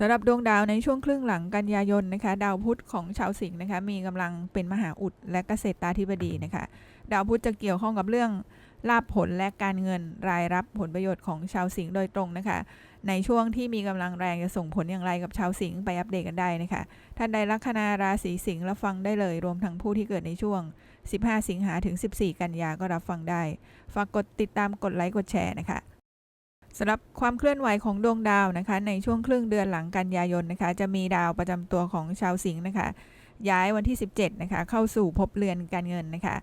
สำหรับดวงดาวในช่วงครึ่งหลังกันยายนนะคะ ดาวพุธของชาวสิงห์นะคะ มีกำลังเป็นมหาอุดและเกษตราธิบดีนะคะ ดาวพุธจะเกี่ยวข้องกับเรื่องลาภผลและการเงินรายรับผลประโยชน์ของชาวสิงห์โดยตรงนะคะ ในช่วงที่มีกำลังแรงจะส่งผลอย่างไรกับชาวสิงห์ไปอัปเดตกันได้นะคะท่านใดลัคนาราศีสิงห์รับฟังได้เลย รวมทั้งผู้ที่เกิดในช่วง 15 สิงหาถึง 14 กันยาก็รับฟังได้ฝากกดติดตามกดไลค์กดแชร์นะคะ สำหรับความเคลื่อนไหวของดวงดาวนะคะ ในช่วงครึ่งเดือนหลังกันยายนนะคะ จะมีดาวประจำตัวของชาวสิงห์นะคะ ย้ายวันที่ 17 นะคะ เข้าสู่ภพเรือนการเงินนะคะ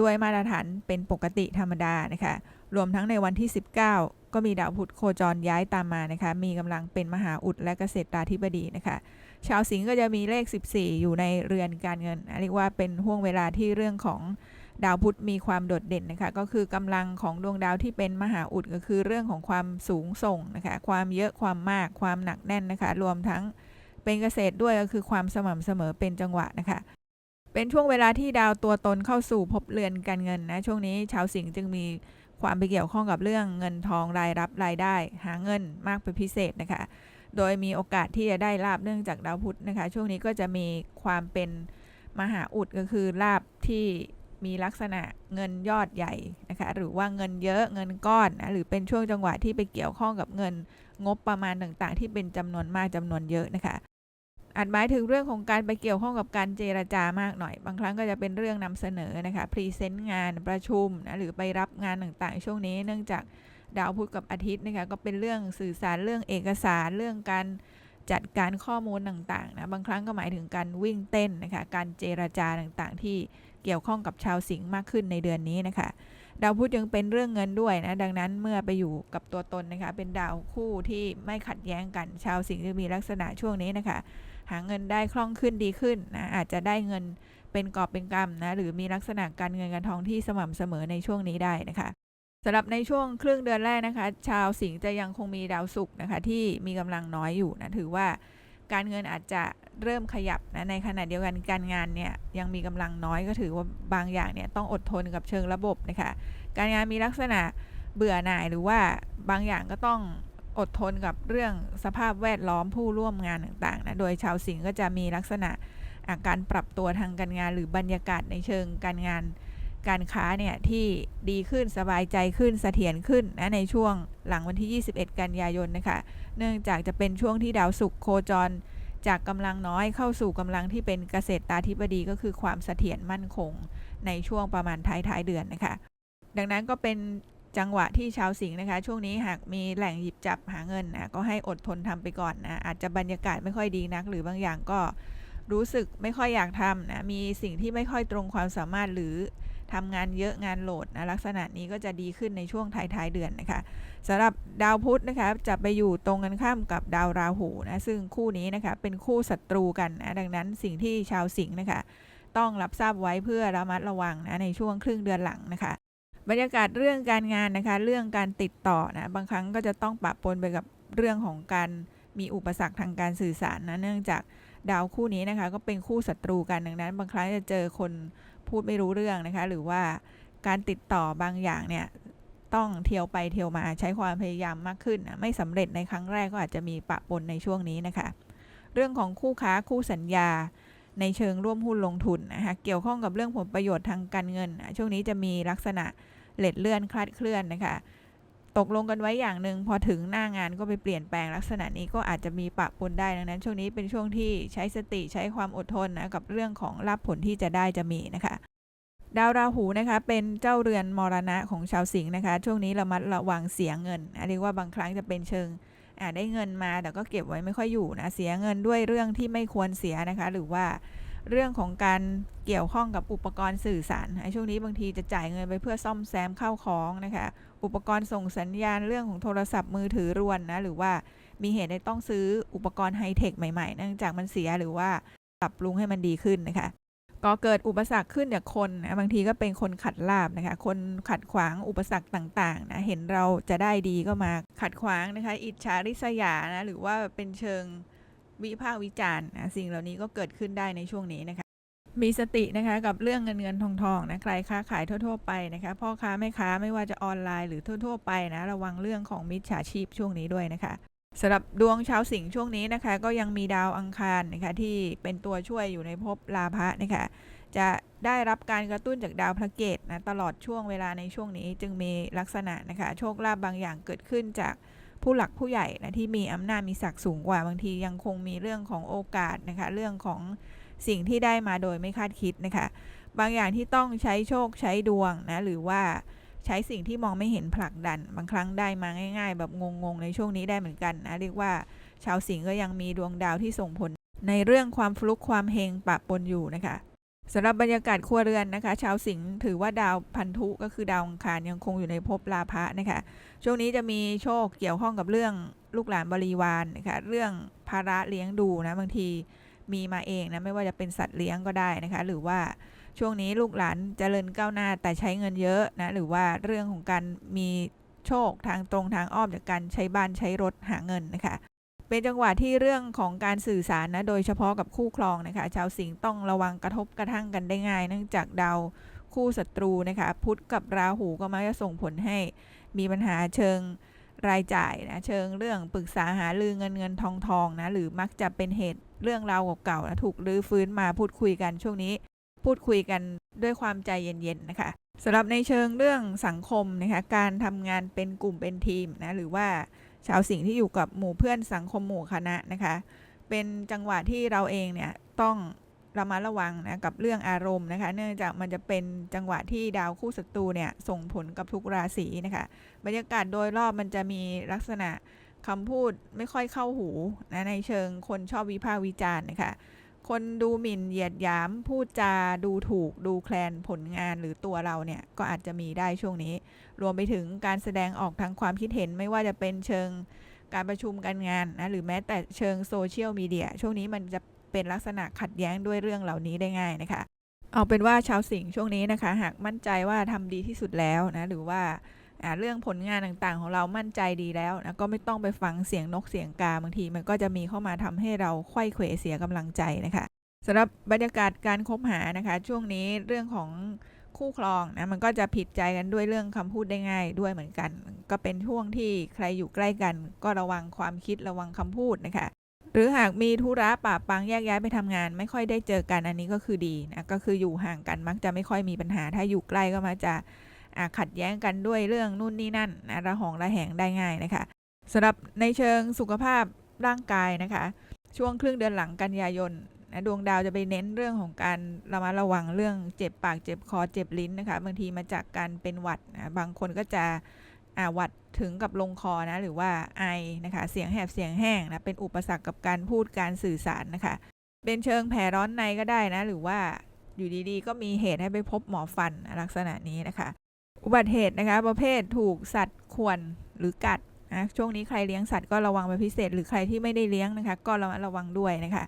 ด้วยมาตรฐานเป็นปกติธรรมดานะคะ รวมทั้งในวันที่ 19 ก็มีดาวพุธโคจรย้ายตามมานะคะ มีกำลังเป็นมหาอุดและเกษตราธิบดีนะคะ ชาวสิงห์ก็จะมีเลข 14 อยู่ในเรือนการเงิน เรียกว่าเป็นห่วงเวลาที่เรื่องของ ดาวพุธมีความโดดเด่นนะคะ ก็คือกำลังของดวงดาวที่เป็นมหาอุดก็คือเรื่องของความสูงส่งนะคะ ความเยอะความมากความหนักแน่นนะคะ รวมทั้งเป็นเกษตรด้วยก็คือความสม่ำเสมอเป็นจังหวะนะคะ เป็นช่วงเวลาที่ดาวตัวตนเข้าสู่ภพเรือนการเงินนะ ช่วงนี้ชาวสิงห์จึงมีความไปเกี่ยวข้องกับเรื่องเงินทองรายรับรายได้ หาเงินมากเป็นพิเศษนะคะ โดยมีโอกาสที่จะได้ลาบเนื่องจากดาวพุธนะคะ ช่วงนี้ก็จะมีความเป็นมหาอุดก็คือลาบที่ มีลักษณะเงินยอดใหญ่นะคะหรือว่าเงินเยอะเงินก้อนนะหรือเป็นช่วงจังหวะที่ไปเกี่ยวข้องกับเงินงบประมาณต่างๆ ที่เป็นจำนวนมากจำนวนเยอะนะคะอาจหมายถึงเรื่องของการไปเกี่ยวข้องกับการเจรจามากหน่อย บางครั้งก็จะเป็นเรื่องนำเสนอนะคะพรีเซนต์งานประชุมนะหรือไปรับงานต่างๆ ช่วงนี้เนื่องจากดาวพุธกับอาทิตย์นะคะก็เป็นเรื่องสื่อสารเรื่องเอกสารเรื่องการจัดการข้อมูลต่างๆนะบางครั้งก็หมายถึงการวิ่งเต้นนะคะการเจรจาต่างๆ ที่ เกี่ยวข้องกับชาวสิงห์มากขึ้นในเดือนนี้นะคะ ดาวพุธยังเป็นเรื่องเงินด้วยนะ ดังนั้นเมื่อไปอยู่กับตัวตนนะคะ เป็นดาวคู่ที่ไม่ขัดแย้งกัน ชาวสิงห์จะมีลักษณะช่วงนี้นะคะ หาเงินได้คล่องขึ้นดีขึ้นนะ อาจจะได้เงินเป็นกอบเป็นกำนะ หรือมีลักษณะการเงินการทองที่สม่ำเสมอในช่วงนี้ได้นะคะสำหรับในช่วงครึ่งเดือนแรกนะคะ ชาวสิงห์จะยังคงมีดาวศุกร์นะคะ ที่มีกำลังน้อยอยู่นะถือว่า การเงินอาจจะเริ่มขยับนะในขณะเดียวกันการงานเนี่ยยังมีกำลังน้อยก็ถือว่าบางอย่างเนี่ยต้องอดทนกับเชิงระบบนะคะการงานมีลักษณะเบื่อหน่ายหรือว่าบางอย่างก็ต้องอดทนกับเรื่องสภาพแวดล้อมผู้ร่วมงานต่างๆนะโดยชาวสิงห์ก็จะมีลักษณะอาการปรับตัวทางการงานหรือบรรยากาศในเชิงการงาน การค้าเนี่ยที่ดีขึ้นสบายใจขึ้นเสถียรขึ้นนะในช่วงหลังวันที่ 21 กันยายนนะคะ เนื่องจากจะเป็นช่วงที่ดาวศุกร์โคจร จากกำลังน้อยเข้าสู่กำลังที่เป็นเกษตรตาธิบดีก็คือความเสถียรมั่นคง ในช่วงประมาณท้ายๆเดือนนะคะ ดังนั้นก็เป็นจังหวะที่ชาวสิงห์นะคะ ช่วงนี้หากมีแหล่งหยิบจับหาเงินนะก็ให้อดทนทำไปก่อนนะอาจจะบรรยากาศไม่ค่อยดีนัก หรือบางอย่างก็รู้สึกไม่ค่อยอยากทำนะมีสิ่งที่ไม่ค่อยตรงความสามารถหรือ ทำงานเยอะงานโหลดนะลักษณะนี้ก็จะดีขึ้นในช่วงท้ายๆเดือนนะคะสำหรับดาวพุธนะคะจะไปอยู่ตรงกันข้ามกับดาวราหูนะซึ่งคู่นี้นะคะเป็นคู่ศัตรูกันนะดังนั้นสิ่งที่ชาวสิงห์นะคะ ต้องรับทราบไว้เพื่อระมัดระวังนะในช่วงครึ่งเดือนหลังนะคะบรรยากาศเรื่องการงานนะคะเรื่องการติดต่อนะบางครั้งก็จะต้องปะปนไปกับเรื่องของการมีอุปสรรคทางการสื่อสารนะเนื่องจากดาวคู่นี้นะคะ ก็เป็นคู่ศัตรูกันดังนั้น บางครั้งจะเจอคน พูดไม่รู้เรื่องนะคะ หรือว่าการติดต่อบางอย่างเนี่ยต้องเที่ยวไปเที่ยวมาใช้ความพยายามมากขึ้นนะไม่สำเร็จในครั้งแรกก็อาจจะมีปะปนในช่วงนี้นะคะ เรื่องของคู่ค้าคู่สัญญาในเชิงร่วมหุ้นลงทุนนะคะเกี่ยวข้องกับเรื่องผลประโยชน์ทางการเงิน ช่วงนี้จะมีลักษณะเล็ดเลื่อนคลาดเคลื่อนนะคะ ตกลงกันไว้อย่างหนึ่งพอถึงหน้างานก็ไปเปลี่ยนแปลงลักษณะนี้ก็อาจจะมีปะปนได้ดังนั้น ช่วงนี้เป็นช่วงที่ใช้สติใช้ความอดทนนะกับเรื่องของรับผลที่จะได้จะมีนะคะดาวราหูนะคะเป็นเจ้าเรือนมรณะของชาวสิงห์นะคะ ช่วงนี้ระมัดระวังเสียเงินเรียกว่าบางครั้งจะเป็นเชิงอ่าได้เงินมาแต่ก็เก็บไว้ไม่ค่อยอยู่นะเสียเงินด้วยเรื่องที่ไม่ควรเสียนะคะ หรือว่า เรื่องของการเกี่ยวข้องกับอุปกรณ์สื่อสารนะช่วงนี้บางทีจะจ่ายเงินไปเพื่อซ่อมแซมเข้าของนะคะ อุปกรณ์ส่งสัญญาณเรื่องของโทรศัพท์มือถือรวนนะหรือว่ามีเหตุให้ต้องซื้ออุปกรณ์ไฮเทคใหม่ๆ เนื่องจากมันเสียหรือว่าปรับปรุงให้มันดีขึ้นนะคะก็เกิดอุปสรรคขึ้นจากคนนะบางทีก็เป็นคนขัดลาบนะคะ คนขัดขวางอุปสรรคต่างๆนะเห็นเราจะได้ดีก็มาขัดขวางนะคะ อิจฉาริษยานะหรือว่าเป็นเชิง วิพากษ์วิจารณ์นะสิ่งเหล่านี้ก็เกิดขึ้นได้ในช่วงนี้นะคะ มีสตินะคะกับเรื่องเงินเงินทองทองนะใครค้าขายทั่ว ๆ ไปนะคะพ่อค้าแม่ค้าไม่ว่าจะออนไลน์หรือทั่ว ๆ ไปนะระวังเรื่องของมิจฉาชีพช่วงนี้ด้วยนะคะสำหรับดวงชาวสิงห์ช่วงนี้นะคะ ก็ยังมีดาวอังคารนะคะที่เป็นตัวช่วยอยู่ในภพลาภะนะคะจะได้รับการกระตุ้นจากดาวพระเกตนะตลอดช่วงเวลาในช่วงนี้จึงมีลักษณะนะคะ โชคลาภบางอย่างเกิดขึ้นจาก ผู้หลักผู้ใหญ่นะที่มีอำนาจมีศักดิ์สูงกว่าบางทียังคงมีเรื่องของโอกาสนะคะเรื่องของสิ่งที่ได้มาโดยไม่คาดคิดนะคะบางอย่างที่ต้องใช้โชคใช้ดวงนะหรือว่าใช้สิ่งที่มองไม่เห็นผลักดัน บางครั้งได้มาง่าย ๆ แบบงงๆในช่วงนี้ได้เหมือนกันนะเรียกว่าชาวสิงห์ก็ยังมีดวงดาวที่ส่งผลในเรื่องความฟลุกความเฮงปะปนอยู่นะคะ สำหรับบรรยากาศครัวเรือนนะคะ ชาวสิงห์ถือว่าดาวพันธุก็คือดาวอังคารยังคงอยู่ในภพลาภะนะคะ ช่วงนี้จะมีโชคเกี่ยวข้องกับเรื่องลูกหลานบริวารนะคะเรื่องภาระเลี้ยงดูนะบางทีมีมาเองนะไม่ว่าจะเป็นสัตว์เลี้ยงก็ได้นะคะ หรือว่าช่วงนี้ลูกหลานเจริญก้าวหน้าแต่ใช้เงินเยอะนะหรือว่าเรื่องของการมีโชคทางตรงทางอ้อมจากการใช้บ้านใช้รถหาเงินนะคะ เป็นจังหวะที่เรื่องของการสื่อสารนะ โดยเฉพาะกับคู่ครองนะคะ ชาวสิงห์ต้องระวังกระทบกระทั่งกันได้ง่าย เนื่องจากดาวคู่ศัตรูนะคะพุธกับราหูก็มักจะส่งผลให้มีปัญหาเชิงรายจ่ายนะเชิงเรื่องปรึกษาหารือเงินเงินทองทองนะหรือมักจะเป็นเหตุเรื่องราวเก่าๆนะถูกรื้อฟื้นมาพูดคุยกันช่วงนี้ พูดคุยกันด้วยความใจเย็นๆนะคะสำหรับในเชิงเรื่องสังคมนะคะการทำงานเป็นกลุ่มเป็นทีมนะหรือว่า ชาวสิงห์ที่อยู่กับหมู่เพื่อนสังคมหมู่คณะนะคะ เป็นจังหวะที่เราเองเนี่ยต้องระมัดระวังนะกับเรื่องอารมณ์นะคะ เนื่องจากมันจะเป็นจังหวะที่ดาวคู่ศัตรูเนี่ยส่งผลกับทุกราศีนะคะ บรรยากาศโดยรอบมันจะมีลักษณะคำพูดไม่ค่อยเข้าหูนะในเชิงคนชอบวิพากษ์วิจารณ์นะคะ คนดูหมิ่นเหยียดหยามพูดจาดูถูกดูแคลนผลงานหรือตัวเราเนี่ย ก็อาจจะมีได้ช่วงนี้ รวมไปถึงการแสดงออกทางความคิดเห็นไม่ว่าจะเป็นเชิงการประชุมการงานนะหรือแม้แต่เชิงโซเชียลมีเดียช่วงนี้มันจะเป็นลักษณะขัดแย้งด้วยเรื่องเหล่านี้ได้ง่ายนะคะ เอาเป็นว่าชาวสิงห์ช่วงนี้นะคะ หากมั่นใจว่าทำดีที่สุดแล้วนะหรือว่า เรื่องผลงานต่างๆ ของเรามั่นใจดีแล้วนะก็ไม่ต้องไปฟังเสียงนกเสียงกาบางที มันก็จะมีเข้ามาทำให้เราไข้เขวเสียกำลังใจนะคะสำหรับบรรยากาศการคบหานะคะ ช่วงนี้เรื่องของคู่ครองนะมันก็จะผิดใจกันด้วยเรื่องคำพูดได้ง่ายด้วยเหมือนกัน ก็เป็นช่วงที่ใครอยู่ใกล้กัน ก็ระวังความคิดระวังคำพูดนะคะหรือหากมีธุระป่าปังแยกย้ายไปทำงาน ไม่ค่อยได้เจอกันอันนี้ก็คือดีนะก็คืออยู่ห่างกันมักจะไม่ค่อยมีปัญหาถ้าอยู่ใกล้ก็มักจะ ขัดแย้งกันด้วยเรื่องนู่นนี่นั่นนะระหองระแหงได้ง่ายนะคะสำหรับในเชิงสุขภาพร่างกายนะคะ ช่วงครึ่งเดือนหลังกันยายนนะดวงดาวจะไปเน้นเรื่องของการระมัดระวังเรื่องเจ็บปากเจ็บคอเจ็บลิ้นนะคะ บางทีมาจากการเป็นหวัดนะบางคนก็จะอาหวัดถึงกับลงคอนะหรือว่าไอนะคะเสียงแหบเสียงแห้งนะเป็นอุปสรรคกับการพูดการสื่อสารนะคะ เป็นเชิงแผลร้อนในก็ได้นะ หรือว่าอยู่ดีๆ ก็มีเหตุให้ไปพบหมอฟันลักษณะนี้นะคะ อุบัติเหตุนะคะประเภทถูกสัตว์ข่วนหรือกัดนะช่วงนี้ใครเลี้ยงสัตว์ก็ระวังเป็นพิเศษ หรือใครที่ไม่ได้เลี้ยงนะคะก็ระมัดระวังด้วยนะคะ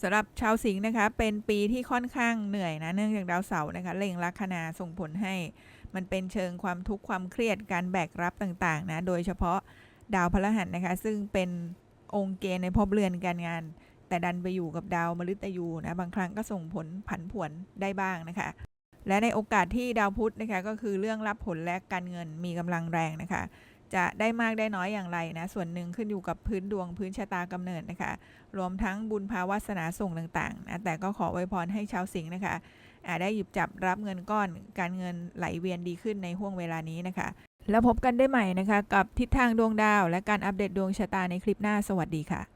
สำหรับชาวสิงห์นะคะ เป็นปีที่ค่อนข้างเหนื่อยนะเนื่องจากดาวเสาร์นะคะเล็งลัคนาส่งผลให้ มันเป็นเชิงความทุกข์ความเครียดการแบกรับต่างๆนะโดยเฉพาะดาวพฤหัสนะคะ ซึ่งเป็นองค์เกณฑ์ในภพเรือนการงาน แต่ดันไปอยู่กับดาวมฤตยูนะบางครั้งก็ส่งผลผันผวนได้บ้างนะคะ และในโอกาสที่ดาวพุธนะคะก็คือเรื่องรับผลและการเงินมีกำลังแรงนะคะ จะได้มากได้น้อยอย่างไรนะ ส่วนหนึ่งขึ้นอยู่กับพื้นดวงพื้นชะตากำเนิดนะคะ รวมทั้งบุญภาวาสนาส่งต่างๆนะแต่ก็ขอไวยพรให้ชาวสิงห์นะคะอาจได้หยิบจับรับเงินก้อนการเงินไหลเวียนดีขึ้นในห่วงเวลานี้นะคะ แล้วพบกันได้ใหม่นะคะ กับทิศทางดวงดาว และการอัปเดตดวงชะตาในคลิปหน้าสวัสดีค่ะ